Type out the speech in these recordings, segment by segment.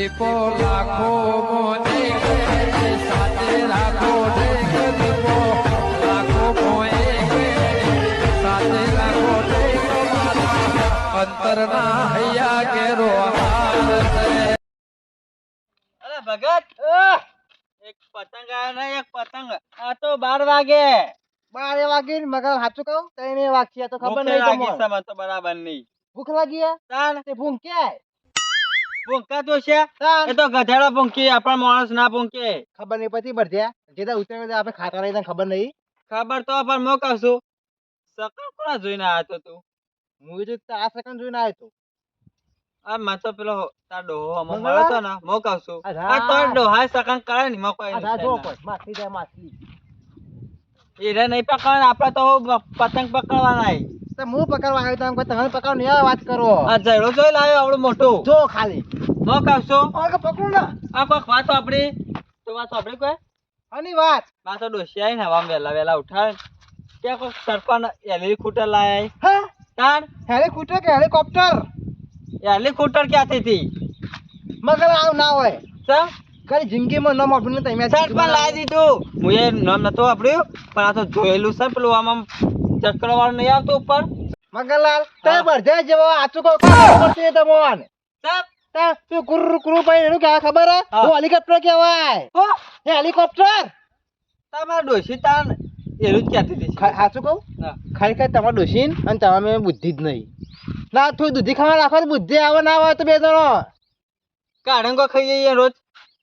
દીપો લાખો મોને સાથે રાખો દીપો લાખો મોએ સાથે રાખો અંતરના હૈયા કેરો અરે ભગત એક પતંગ આવ્યો ને એક પતંગ આ તો બાર વાગે બારે વાગે મગર સાચું કહું ત્રણે વાગશે તો ખબર નહીં લાગી તમને. તો બરાબર નહીં ભૂખ લાગી? તાન તે ભૂખ ક્યાંય? ભૂંકા તો છે. એ તો ગધેડો ભૂંકી આપણા માણસ ના ભૂંકે ખબર નહીં પડતી ભરજ્યા જે તો ઉતરે આપણે ખાતા રહી ખબર નહીં? ખબર તો પણ મો સકલ કોના જોઈને આવ્યો તો તું? હું તો આ સેકન્ડ જોઈને આવ્યો તો. આ માં પેલો તાર ડોહો અમો મળ્યો તો ને મો કહું છું અચ્છા. આ તો ડોહા સકન કરે ને મો કોઈ આ જો પણ માછલી જાય માછલી હીરે નહીં પકડવાના આપણે તો પતંગ પકડવાના હું પકડવા આવ્યો તમે તમે પકડો ને આવે વાત કરો. આ જયડો જોઈ લાવ્યો આવડું મોટો. જો ખાલી. મો કહું આ પકડો ને. આ કોક વાત આપડી તો વાત આપડી કોઈ? આની વાત. માં તો ડોસી આવીને હવામાં વેલા વેલા ઉઠાડે ત્યાં કોક સરપંચ હેલિકોપ્ટર લાયા હે? તાણ? હેલિકોપ્ટર કે હેલિકોપ્ટર હેલિકોપ્ટર ક્યાંથી હતી મગર આવ ના હોય. કઈ જિંદગીમાં ન મળતું ને તમે પણ લાવી દીધું. હું એ નામ નતો આપડ્યું પણ આ તો જોયેલું છે પેલું આમાં ચક્ર વાળું નહીં આવતું ઉપર. મગરલાલ તે હા. જેવો આચું કહું ખબર પડતી તમને તા તું કુરુ કુરુ પાઈ એનું કે ખબર હે? હા. હેલિકોપ્ટર કહેવાય. હો. એ હેલિકોપ્ટર તમારે ડોસી તાન એલું જ ક્યાંથી હતી સાચું કહું? હા. ખરેખર તમારે ડોશીન અને તમે બુદ્ધિ જ નહીં. ના થોડી દૂધી ખાવા રાખો બુદ્ધિ આવે ના આવે તો બે જણો. કાઢંગો ખાઈ જઈએ રોજ.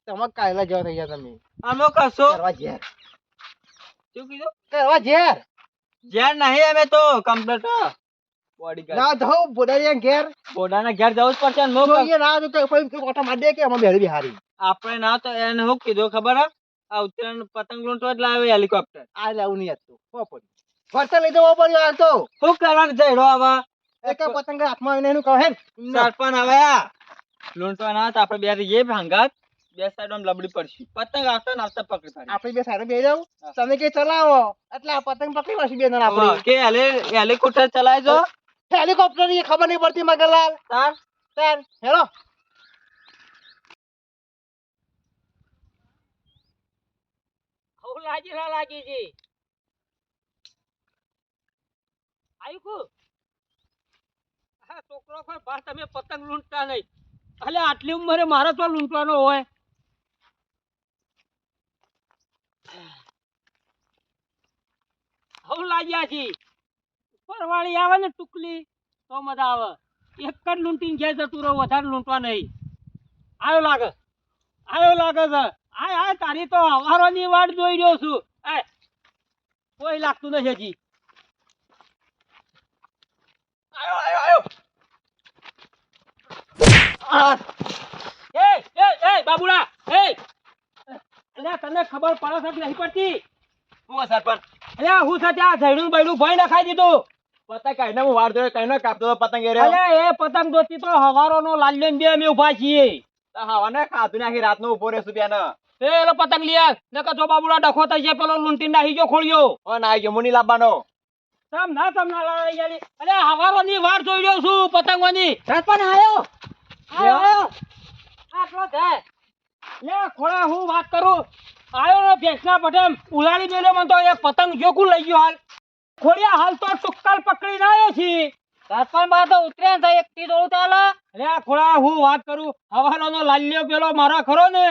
તમે કાયલા જેવા થઈ ગયા તમે. અમે કશો કરવા ઝેર શું કીધું? કરવા ઝેર ઘેર નહીં અમે તો કમ્પ્લેટ ના ધો બોડારિયા ઘેર. બોડાના ઘેર જવું જ પડશે ને જોઈએ ના તો કોઈ કોઈ માર દે કે અમે બેરી બિહારી. આપણે ના તો એને શું કીધું ખબર આ ઉત્તરાયણ પતંગ લૂંટવા જ લાવે હેલિકોપ્ટર. આ લેવું નહીં હતું હો પડી. લઈ જવો પડ્યો હાલ તો. શું કરવાનું જઈડો આવા એક પતંગ હાથમાં આવીને એનું કહે સરપંચ આવે આ. લૂંટવા ના તો આપણે બે જઈએ ભાંગાત. બે સાઈડ આમ લબડી પડશે. પતંગ આવતા ને આવતા પકડી પાડી. આપણે બે સાઈડ બે જાવ તમે કે ચલાવો. એટલે આ પતંગ પકડી પડશે બે જણ આપણે. કે હેલે હેલિકોપ્ટર ચલાવજો. હેલિકોપ્ટરની ખબર નહીં પડતી મગરલાલ તાર તાર. હેલો. લાગી ના લાગી છે. આયુ કુ? હા છોકરો કોઈ બા તમે પતંગ લૂંટતા નહીં. અલે આટલી ઉંમરે મારે તો લૂંટવાનો હોય. હવ લાગ્યા છે. પરવાળી આવે ને ટુકલી તો મજા આવે. એક જ લૂંટીને ઘેર જતું રહો વધારે લૂંટવા નહીં. આયો લાગે? આયો લાગે છે? આય આય તારી તો હવારોની વાટ જોઈ રહ્યો છું. આય કોઈ લાગતું નથી હજી. આયો આયો આયો. એ એ એ બાબુડા એ. અલ્યા તને ખબર પડે છે કે નહીં પડતી? હું સરપંચ? અલ્યા હું સાથે આ ઝૈડું બૈડું ભય નખાઈ દીધું. પતંગ કાઢીને હું વાર કઈ કાપતો પતંગ એ એ પતંગ તો લાલ્યો ને બે અમે ઊભા છીએ. હવાને ખાધું નાખી રાતનો ઊભો રહેશું એ એલો પતંગ લિયા નકર જો બાબુડા ડખો થઈ જાય પેલો લૂંટી નાખી ગયો ખોળ્યો. ઓ ના ગયો મુની લાવવાનો તમ ના તમ ના ગયેલી. અરે હવારોની વાર જોઈ રહ્યો છું સરપંચ આયો? આયો આયો. આટલો થાય લે ખોળા હું વાત કરું. આયો ને ભેંસના પઠેમ ઉલાડી દેલો મને તો એ પતંગ જોકું લઈ ગયો હાલ? ખોડિયા હાલ તો ટુક્કલ પકડીને આવ્યો છી. સરપંચ બા તો ઉતરે ને એક તી ઓળું ચાલે. અરે ખોડા હું વાત કરું? હવારોનો લાલ્યો પેલો મારા ખરો ને?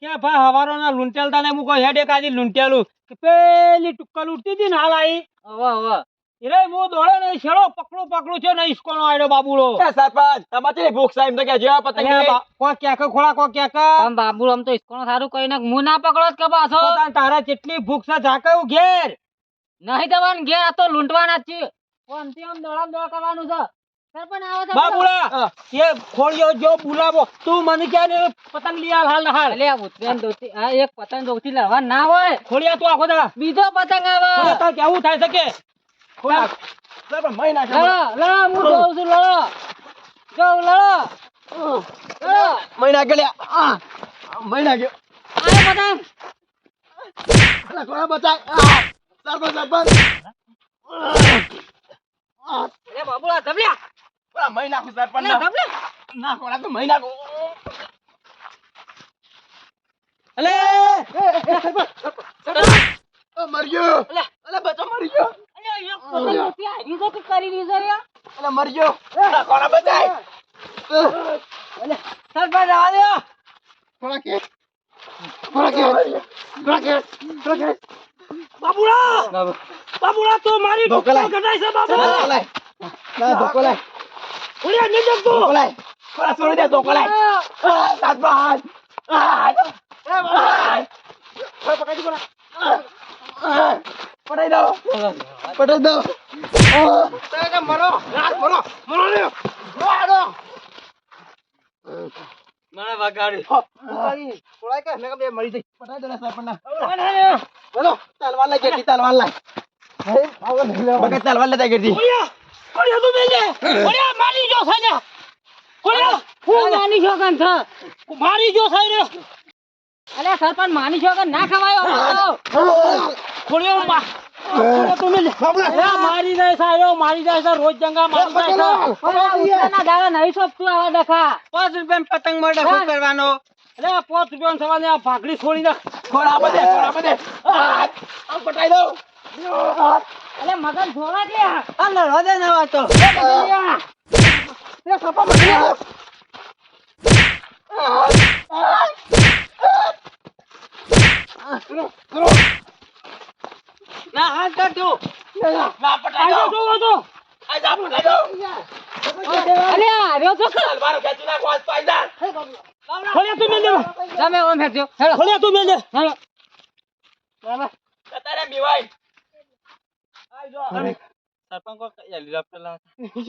કે ભાઈ હવારોના લૂંટેલતા ને હું કોઈ હેડે કાજી લૂંટેલું? પેલી ટુક્કલ ઉડતી હતી ને હાલ આઈ. એરે હું દોડે ને છેડો પકડું પકડું છે ને ઈસકોનો આડ્યો બાબુડો સરપંચ તમારી ભૂખ સાહેબ તો કે જે પતંગ કો ક્યાંક ખોળા કોઈ ક્યાંક બાબુ આમ તો ઇસ્કોનો સારું કઈ ને હું ના પકડો કે પાછો? તારા જેટલી ભૂખ છે ઝાકયું ઘેર. નહીં જવાનું ઘેર આ તો લૂંટવાના જ છે આમથી આમ દોડ કરવાનું છે? સરપંચ આવો તો બાબુડા એ ખોળિયો જો બોલાવો. તું મને ને પતંગ લઈ આલ હાલ હાલ. ઉતરેન આ એક પતંગ દોતી લેવા ના હોય. ખોળિયા તું આખો દા બીજો પતંગ આવે. તાર કેવું થાય છે કે ખોળા સરપંચ મહી નાખે લડો લડો હું જોઉં છું લડો. જો લડો. લડો. મહી નાખે લ્યા આ, મહી નાખ્યો. આયો પતંગ. અલા, કોના બચાય આ, સરપંચ સરપંચ અરે બાબુડા ધબલ્યા. ઓલા મહી નાખું સરપંચ અલે ધબલ્યા. નાખો નાખો મહી નાખો. અલે! મર્યો અલે. બચો મર્યો અલ્યા, એક પતંગ નથી હારી તો કે કરી લીધો રે અલે મર્યો કોણ બચાય સરપંચ આવા દો કોણ કે? કોણ કે? કોણ કે? કોણ કે? બાબુડા! બાબુડા તો મારી. ટુકડો કટાય છે બાબુડા! લાય. ના ધોકો લાય. ઓય નહીં જગતો! ધોકો લાય. છોડી દે ધોકો લાય. આ, એ બાબા. પકડી કોણ પકડી દો. પકડી દો. આ, મરો. રાત મરો. મરો લ્યો મારો મને વગાડી થોડા કે મેં બે મરી જઈ પટાઈ દો ને સરપંચના બોલો તલવાર લાય કેટલી તલવાર લાય હે આવો લઈ લો બગા તલવાર લેતા કેટલી ઓય ઓય તું મેલે ઓય મારી જો સાજા ઓય હું માની છોકન છે મારી જો સાઈ રે અલ્યા સરપંચ માની છોકન ના ખવાયો અમારો. ખોલ્યો મા ખોલ્યો તું મેલે અરે મારી જાય સાયો મારી જાય છે રોજ જંગા મારી જાય છે અલ્યા, ઉત્તરના દાડા નહીં સોંપતું આવા ડખા પાંચ રૂપિયા પતંગમાં ડખો કરવાનો અરે પોત રૂપિયા સવારે આ ભાગડી છોડી નાખ. ખોડા બધે ખોડા બધે. આ આ પટાઈ દઉં. અરે મગન છોડા દે આ. લડવા દે ના વાતો. એ સપા મગન ના હાથ કાઢો ના પટાઈ દો જોવો તો. આ જા પટાઈ દો અલ્યા આવ્યો તો. તલવાર ખેંચી નાખો આજ પાઈ જા. ખોલ્યો તું મેલે તમે ઓમ હેઠજો હેલો ખોલ્યા તું મેલે હેલો તારે બીવાય. સરપંચ કો હેલિકોપ્ટર લાવ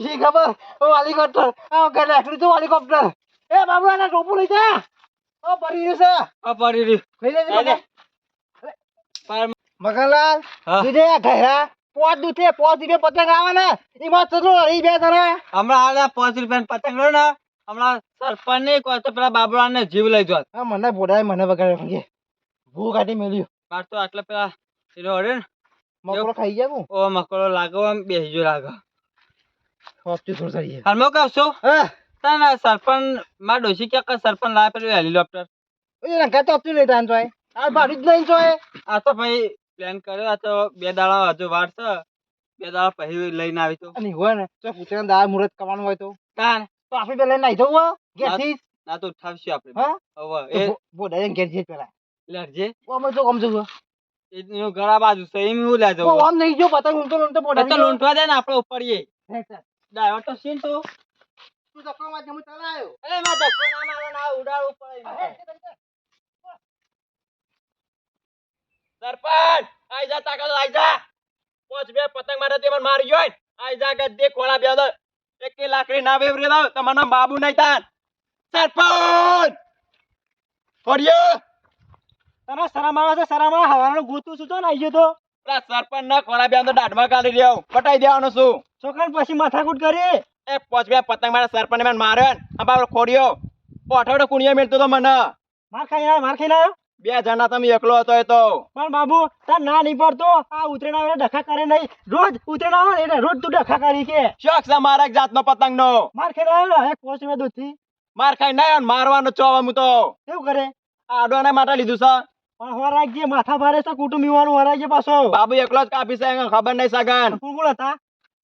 જી ખબર? ઓ હેલિકોપ્ટર આ ઘરે રાખડી તો હેલિકોપ્ટર એ બાબુ આને ટોપું લઈ જા. ઓ પડી રહ્યું છે. પડી રહ્યું. લેજે મગનલાલ દૂધે પતંગ આવે ને એમાં તો રહી બે તને હમણાં હાલ પાંચ રૂપિયા પતંગ લો ને. હમણાં સરપંચ ને કોઈ તો પેલા બાબરા ને જીવ લઈ જોત. હા મને બોડાય મને વગાડે કે. ભૂ કાઢી મેલ્યું. પાર તો આટલા પેલા એનો અડે ને. મકોડો ખાઈ ગયા હું? ઓ મકડો લાગો આમ બેસી જો લાગો. હોસ્પિટલ થોડી સારી હાલ મો છું? હા. તને સરપંચમાં ડોસી ક્યાં કા સરપંચ લાવે પેલું હેલિકોપ્ટર? એ ના તો આપતું નહીં તાન જોય. આ ભાડું જ નહીં જોય. આ તો ભાઈ પ્લાન કર્યો આ તો બે દાડા હજુ વાર છે. બે દાડા પછી લઈને આવી તો. અને હોય ને તો પૂછે દાળ મુહૂર્ત કરવાનું હોય તો. તાન તો આપણે પેલા નાઈ જવું ઘેરથી ના તો ઠાવશું આપણે હા? હવે એ બો- બોડાય ઘેર જઈએ પેલા. લડજે ઓમ જો ઓમ જો એનો ગળા બાજુ છે એમ હું લે જવું આમ નહીં જો પતંગ ઊંટો ઊંટો એ પતંગ તો દે ને આપણે ઉપરીએ. ડાયો તો સીન તો. તું ધક્કો માં હું ચલાયો. અરે માં ધક્કો ના મારો ના ઉડાડ ઉપર સરપંચ આઈ જા તાકાત આઈ જા. પોચ બે પતંગ મારે તે મને મારી જોઈ આઈ જા ગદ્દે કોળા બે દો એક લાકડી ના વેવરી દો તમારા બાબુ નહીં તાન સરપંચ! ફોડિયો તને શરમ આવે છે? શરમ આવે? હવાનું ગોતું છું તો ને આઈ તો. સરપંચ ના ખોરા બે અંદર દાઢમાં કાઢી દેવ. પટાઈ દેવાનો શું છોકરા પછી માથાકૂટ કરી. એ પોચ બે પતંગ મારા સરપંચ મને માર્યો ને. આ બાબરો ખોડિયો પોઠવડો કુણિયા મેળતો તો મને. માર ખાઈ આવ્યો માર ખાઈને આવ્યો બે જણા તમે એકલો હતો તો. પણ બાબુ તાર ના નહીં પડતો આ ઉતરેણ આવે ડખા કરે નહીં. રોજ ઉતરેણ આવે એટલે રોજ તું ડખા કરી કે. શોખ છે મારા જાતનો પતંગ નો માર ખાઈને રહ્યો ને એક પોસ્ટ રૂપિયા દૂધથી. માર ખાઈ ના મારવાનો ચોવા હું તો. કેવું કરે? આડવાના માટે લીધું છે. પણ માથા ભારે છે કુટુંબ યુવાનું હોર રાખજે પાછો. બાબુ એકલો જ કાપી છે ખબર નહીં સગન. કોણ કોણ હતા?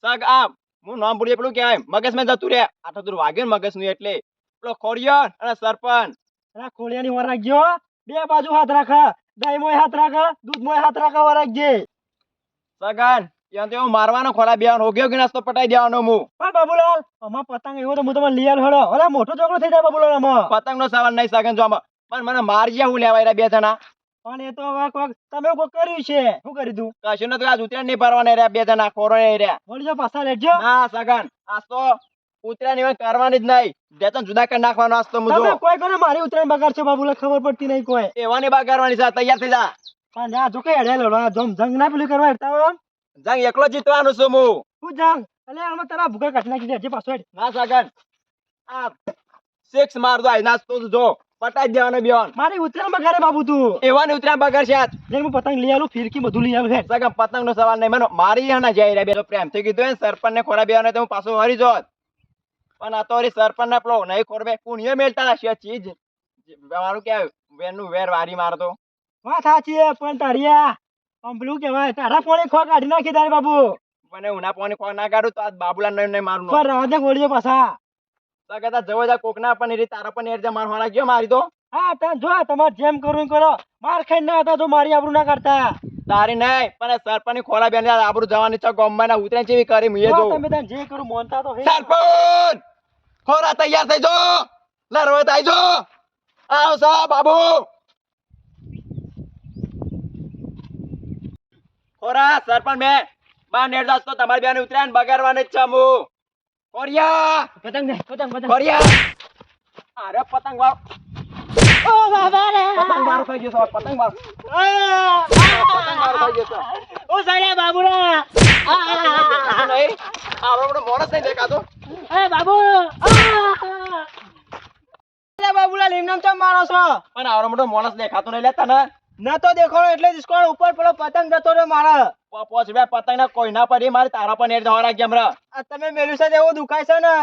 સગ આ હું નામ ભૂલી પેલું કે મગજમાં જતું રે આ તો તું વાગ્યું મગજનું એટલે. પેલો ખોરિયો અને સરપંચ. અરે ખોડિયાની હોર રાખજો બે બાજુ હાથ રાખા દહીં મોય હાથ રાખા દૂધ મોય હાથ રાખા વરાગજે સગાન સગન યાં તો મારવાનો ખોલા બેવાનો હોગ્યો કે નાસ્તો પટાઈ દેવાનો હું પણ બાબુલાલ આમાં પતંગ એવો તો હું તમને લઈ હેડો. અરે મોટો ચોકડો થઈ જાય બાબુલાલ આમાં. પતંગ નો સવાલ નહીં સગન જો આમાં. પણ મને મારજે હું લેવાય રહ્યા બે જણા. પણ એ તો વાક કોક તમે કોઈ કર્યું છે. શું કરી દઉં? કશું નથી આજ ઉતરાણ નહીં ભરવાના રહ્યા બે જણા. ખોરો નહીં રહ્યા. બોલજો પાછા લેજો. ના સગન આ તો ઉતર્યા એવા કરવાની જ નહીં. બે જુદા કરી નાખવાનો આસ્તો મુજો તમે કોઈ કોને મારી ઉતરાયણ બગાડ છે બાબુલા ખબર પડતી નહીં કોઈ. એવાની બગાડવાની કરવાની છે તૈયાર થઈ જા. પણ આ જો કે હેડેલો આ જમ જંગ ના પેલું કરવા હેડતા હોય જંગ એકલો જીતવાનો છું હું. શું જંગ? અલે આમાં તારા ભૂખા કાઢી નાખી દે પાછો હેડ. ના સાગર. આ સિક્સ માર દો આઈ નાસ્તો તો જો. પટાઈ દેવાનો બેન મારી ઉતરાણ બગાડે બાબુ તું. એવાની ઉત્તરાયણ બગાડ છે આજ. જેમ હું પતંગ લઈ આલું ફિરકી બધું લઈ આલું હેડ. પતંગ નો સવાલ નહીં મને મારી હે જાય જઈ રહ્યા. બે તો પ્રેમ થઈ કીધું સરપંચ ને ખોરા બેવાનો તો હું પાછો હરી જોત પણ આ તો સરપંચ ના પેલો નહીં ખોર બે પુણ્ય મેળતા હશે ચીજ. મારું કે વેરનું વેર વારી મારતો. વાત સાચી છે પણ તારિયા આમ પેલું કહેવાય. તારા પોણે ખો કાઢી નાખી તારે બાબુ મને ઉના પાણી ખો ના કાઢું તો આ બાબુલા નહીં નહીં મારું પણ રાધે ગોળીએ પાછા. તો કહેતા જવો જા કોકના પણ એ તારા પણ એર માર ગયો મારી તો. હા તને જો તમારે જેમ કરવું કરો. માર ખાઈ ના હતા તો મારી આબરૂ ના કરતા તારી નહીં પણ સરપંચ ખોલા બેન આબરૂ જવાની છે ગોમ્બા ના ઉતરે જેવી કરી મુએ જો તમે જે કરું મોનતા તો. સરપંચ! ખોરા તૈયાર થઈ જો લરવે થઈ જો આવ સા બાબુ ખોરા સરપંચ મે બા નેડદાસ તો તમારી બેને ઉતર્યા ને બગાડવાની જ છે મુ ખોરિયા પતંગ દે પતંગ પતંગ કોરિયા અરે પતંગ વાળો ઓ બાબા રે પતંગ મારો થઈ ગયો છે પતંગ મારો આ! પતંગ મારો થઈ ગયો ઓ સાળિયા બાબુરા આ નહીં આ બધો મોણસ નહીં દેખાતો એ બાબુ! આ! અરે ચમ મારો છો? પણ આવડો મોટો મોણસ દેખાતો નહીં લેતા ને. ન તો દેખાડો એટલે જ ઉપર પેલો પતંગ જતો રહ્યો મારા. પ- પોચ પતંગ ના કોઈ ના પડી મારે તારા પણ એર ધોરા કેમ રે આ તમે મેલ્યું છે એવું દુખાય છે ને?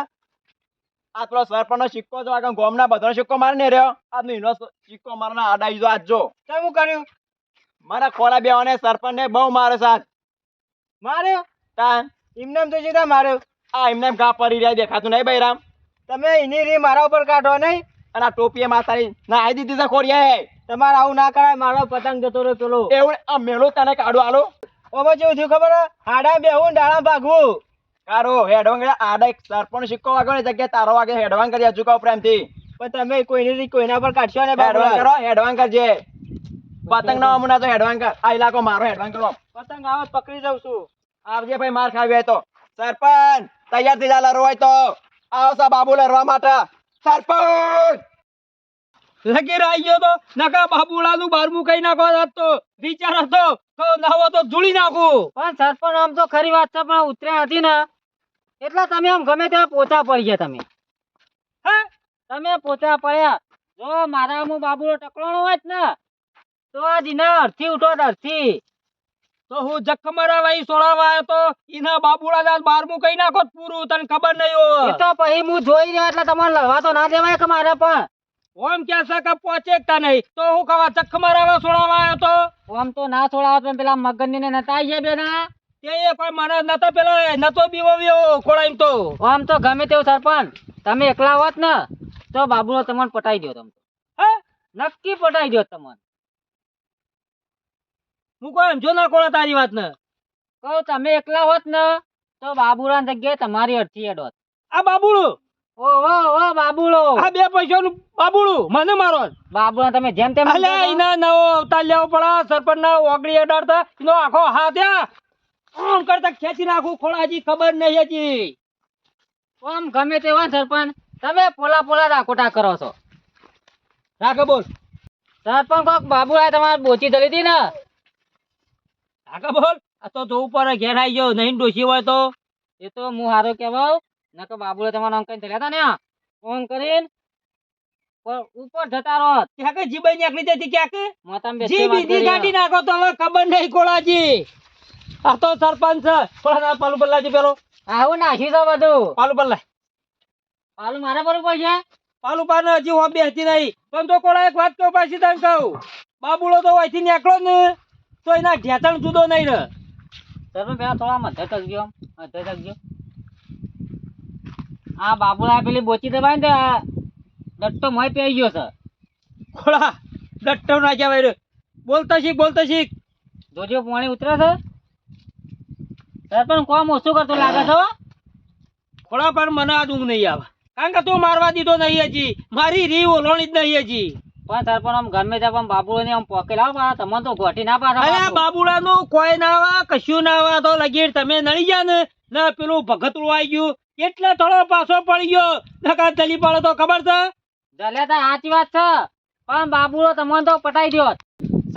આ પેલો સરપંચ નો સિક્કો જો આગળ ગોમ ના બધો સિક્કો મારે ને રહ્યો આજનો એનો સિક્કો મારે ના આડાઈ જો આજ જો. કેમ કર્યું? મારા ખોલા બેવાને સરપંચ ને બહુ મારે સાથ માર્યો? તા. તો જીતા માર્યો. આ એમને એમ ઘા પડી રહ્યા દેખાતું નહીં બૈરામ. તમે એની રી મારા ઉપર કાઢો નહીં. અને આ ટોપીએ માતારી ના આઈ દીધી છે ખોડિયાએ તમારે આવું ના કરાય મારો પતંગ જતો રહ્યો પેલો. એવું આ મેળો તને કાઢો આલો ઓમાં જેવું થયું ખબર? હાડા બેહું ડાળા ભાગવું. કારો હેડવાંગ આડા એક સરપણ સિક્કો વાગ્યો ને જગ્યાએ તારો વાગે હેડવાંગ કરી ચૂકાવ પ્રેમથી. પણ તમે કોઈની રી કોઈના પર કાઢશો ને હેડવાંગ કરો હેડવાંગ કરજે. પતંગ ના અમુના તો હેડવાંગ કર. આ ઇલાકો મારો હેડવાંગ કરો. પતંગ આવે પકડી જાઉં છું. આવજે ભાઈ માર ખાવી તો. સરપંચ! તૈયાર થઈ જા લડવો હોય તો. આવો સા બાબુ લડવા માટે. સરપંચ! લગી રહી ગયો તો. નકા બાબુલાનું બારમું કઈ નાખો આજ તો. વિચાર હતો. તો નાવો તો ધૂળી નાખું. પણ સરપંચ આમ તો ખરી વાત છે પણ ઉતર્યા હતી ને. એટલે તમે આમ ગમે ત્યાં પોચા પડી ગયા તમે. હે? તમે પોચા પડ્યા. જો મારા હું બાબુ ટકરાણો હોય જ ને તો આ દીના અડથી ઉઠો અડથી તો હું જખ મરાવાઈ સોળાવા આવ્યો તો એના બાબુડા ના બારમું કઈ નાખો પૂરું તને ખબર નહીં હોય. તો પછી હું જોઈ રહ્યો એટલે તમારે લડવા તો ના દેવાય કે મારે પણ. ઓમ કે છે કે પહોંચે એકતા નહીં? તો હું કવા જખ મરાવા સોળાવા આવ્યો તો. ઓમ તો ના છોડાવો પણ પેલા મગનની ને નતા ગયા બેના તે એ કોઈ મને નતો પેલા નતો બીવો બીવો ખોળાઈ તો. આમ તો ગમે તેવું સરપંચ. તમે એકલા હોત ને તો બાબુ તમને પટાઈ દો તમે હે? નક્કી પટાઈ દો તમને. હું કોઈ એમ જો ના કોળા તારી વાત ને કહું તમે એકલા હોત ને તો બાબુરા જગ્યાએ તમારી અડધી એડ હોત. આ બાબુડું ઓ ઓ ઓ બાબુલો આ બે પૈસાનું બાબુડું મને મારો બાબુરા તમે જેમ તેમ નવો અવતાર લેવો પડે સરપંચ ના ઓગળી અડાડતા આખો હાથ આમ કરતા ખેંચી નાખું ખોળા હજી ખબર નહીં હજી. આમ ગમે તે હોય સરપંચ તમે પોલા પોલા રાખોટા કરો છો. રાખે બોલ. સરપંચ કોક બાબુરાએ તમારે બોચી ધરી હતી ને? રાખે બોલ. આ તો જોવું પડે ઘેર આવી ગયો નહીં ડોસી હોય તો. એ તો હું હારો કહેવાવ તો બાબુએ તમારા અંકલ ધર્યા હતા ને. ફોન કરીને ઉપર જતા રહો. ક્યાંક જીબાઈ નીકળી જતી ક્યાંક? મોતામ જીબી કાઢી નાખો તો હવે ખબર નહીં કોળાજી. આ તો સરપંચ છે. ના પાલુ પલ્લાજી પેલો. આવું નાખી દો બધું. પાલુ પલ્લા પાલુ મારા બરોબર છે? પાલુ પાને હજી હું બેસતી નહીં. પણ તો કોળા એક વાત કહું પાછી તને કહું. બાબુલો તો અહીંથી નીકળો ને તો એના ઢેતણ જુદો નહીં રહે. તમે પેલા થોડા મધર થકજો મધર થકજો આ બાબુલા પેલી બોચી દબાઈ ને દટ્ટો મોય પી ગયો છે. ખોળા દટ્ટો નાખ્યા ભાઈ બોલતો શીખ બોલતો શીખ. જોજો પાણી ઉતરે છે. સરપંચ કોમ ઓછું કરતો લાગે છે. ખોળા પણ મને આ ઊંઘ નહીં આવે. કારણ કે તું મારવા દીધો નહીં હજી. મારી રી ઓલોણી જ નહીં હજી. પણ સરપંચ આમ ગમે તે પણ બાબુલો ને આમ પોકે લાવો તમને તો ગોઠી ના પાછા અરે બાબુડા નું કોઈ ના આવે કશું ના આવે. તો લગીર તમે નડી ગયા ને? ના પેલું ભગતરું આવી ગયું. એટલે થોડો પાછો પડી ગયો. નકા ચલી પડે તો ખબર છે? જલે તો સાચી વાત છે. પણ બાબુડો તમને તો પટાઈ દ્યો.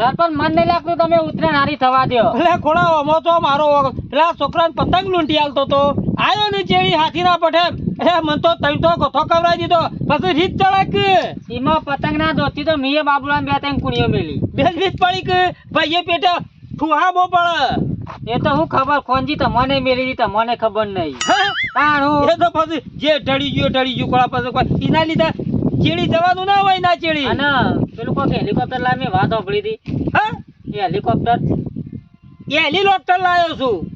સરપંચ મન નહીં લાગતું તમે ઉતરે નારી થવા દો એટલે ખોડા અમો તો મારો એટલે છોકરાને પતંગ લૂંટી આલતો તો. આયો ને ચેડી હાથીના પઠે અરે મન તો તઈ તો ગોથો કવરાઈ દીધો. પછી રીત ચડક. એમાં પતંગ ના દોતી તો મીએ બાબુલા બે ત્રણ કુણીઓ મેલી. બે રીત પડી કે? ભાઈએ પેટે ઠુહા બો પડે. એ તો હું ખબર ખોનજી તમને મેલી દી તમને ખબર નહીં. તાણું એ તો પછી જે ઢળી ગયો ઢળી ગયો કોળા પાસે કોઈ. એના લીધે ચેડી જવાનું ના હોય ના ચેડી. અને પેલું કોક હેલિકોપ્ટર લાવી મેં વાત સાંભળી હતી. હા? એ હેલિકોપ્ટર. એ હેલિકોપ્ટર લાવ્યો છું.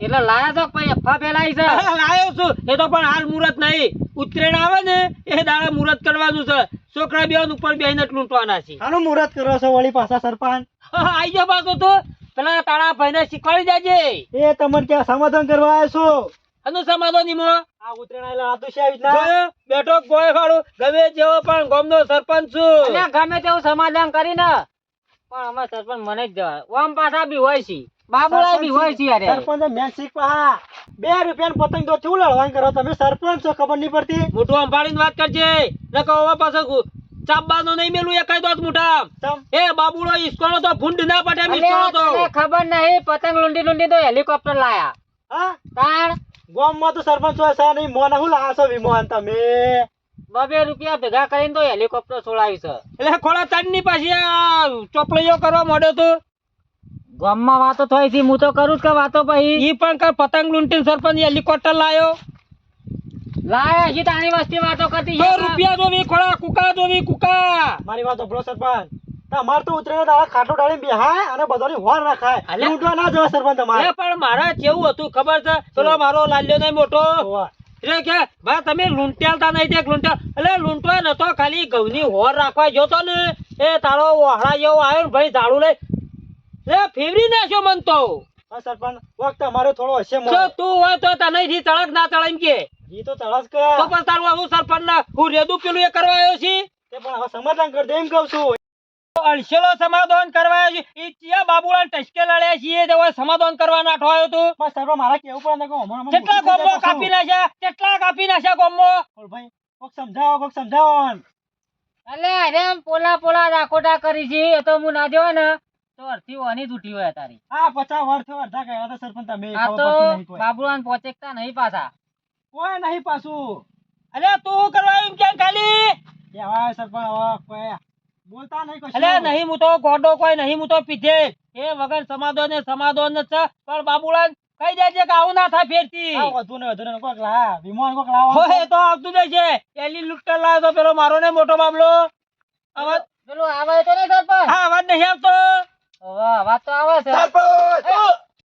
એટલે લાયા તો પછી અફવા ફેલાઈ છે. લાયો છું. એ તો પણ હાલ મુહૂર્ત નહીં. ઉત્તરાયણ આવે ને એ દાડા મુહૂર્ત કરવાનું છે. છોકરા બેન ઉપર બેહીને લૂંટવાના છે. આનું મુહૂર્ત કરો છો વળી પાછા સરપાન. આવી જાવ પાછો તો. પેલા તારા ભાઈને શીખવાડી દેજે. એ તમારે ક્યાં સમાધાન કરવા આવ્યો છું. આનું સમાધાન ઈમો આ ઉતરેણ આતું છે આવી ના જોયો? બેઠો ગોય ખાડું ગમે જેવો પણ ગામનો સરપંચ છું. અને ગમે તેવું સમાધાન કરીને. પણ અમે સરપંચ મને જ જવા ઓમ પાછા બી હોય છે. બાબુલા બી હોય છે અરે સરપંચ મેન શીખવા બે રૂપિયા પતંગ તો શું લડવાનું કરો. તમે સરપંચ છો ખબર નહીં પડતી. મોટું ને વાત કરજે. નકો હવે પાછો ચાબબાનો નહીં મેલું એકાય દોત મોટા એ બાબુડો ઈસકોનો તો ભૂંડ ના પટે ઈસકોનો તો. ખબર નહીં પતંગ લુંડી લુંડી તો હેલિકોપ્ટર લાયા. હા? તાણ? ગામમાં તો સરપંચ હોય છે નહીં મોને હું લાવો છો વિમોહન તમે બબે રૂપિયા ભેગા કરીને તો હેલિકોપ્ટર છોડાવી છે એટલે ખોળા તનની પાછી ચોપડીઓ કરવા માંડ્યો તો? ગામમાં વાતો થઈ છે હું તો કરું જ કે વાતો પછી. એ પણ કર પતંગ લૂંટીને સરપંચ હેલિકોપ્ટર લાયો. લાયા હજી તાણી વસ્તી વાતો કરતી. રૂપિયા જોવી ખોળા કુકા જોવી કુકા. મારી વાતો ભરો સરપંચ. તમારે તો ઉતરેણ દાડા ખાટો ડાળી બેહાય અને બધાની હોર રાખાય અલ્યા. લૂંટવા ના જવા સરપંચ તમારે. પણ મારા કેવું હતું ખબર છે? પેલો મારો લાલ્યો નહીં મોટો. એટલે કે ભાઈ તમે લૂંટ્યાલતા નહીં તે લૂંટ્યા. એટલે લૂંટવા નતો ખાલી ઘઉંની હોર રાખવા જોતો ને. એ તારો વહાડા જેવો આવ્યો ને ભાઈ ઝાડુ લઈ. એ ફેવરી નાખ્યો મન તો. સરપંચ વખત અમારો થોડો હશે તું હોય તો તને તળક ના તળે એમ કે. ઈ તો તળસ તો પણ તારું આવું સરપંચ ના હું રેદું પેલું એ કરવા આવ્યો છી? તે પણ હવે સમાધાન કરી દે એમ કહું છું. અળસેલો સમાધાન કરવા આવ્યો છે. એ ચિયા બાબુલા ટચકે લડ્યા છીએ તે સમાધાન કરવા નાઠો આવ્યો તું. બસ સાહેબ મારા કેવું પડે કે કેટલા ગોમો કાપી. નાખ્યા? કેટલા કાપી નાખ્યા ગોમો? ભાઈ કોક સમજાવો કોક સમજાવો અલે અરે પોલા પોલા રાખોટા કરી છે એ તો હું ના જોવે ને. તો અડધી વાની તૂટી ઉઠી હોય તારી. હા પચાસ વર્ષ અડધા કહેવા તો સરપંચ તમે આ તો. બાબુલાન પહોંચેકતા નહીં પાછા. કોઈ નહીં પાછું. અરે તું કરવા એમ કેમ ખાલી? કહેવાય સરપંચ હવે કોઈ બોલતા નહીં કશું. અલે નહીં હું તો ગોડો કોઈ નહીં હું તો પીધે. એ વગર સમાધાન ને સમાધાન જ છે. પણ બાબુલાલ કહી દેજે કે આવું ના થાય ફેરથી. આ વધુ ને વધુ ને કોક લા વિમાન કોક લાવો હોય તો આવતું જ છે એલી લૂંટર લાવ્યો તો પેલો મારો ને મોટો બાબલો. અવાજ પેલું આવે તો નહીં સરપંચ? હા અવાજ નહીં આવતો. અવાજ તો આવે છે. સરપંચ!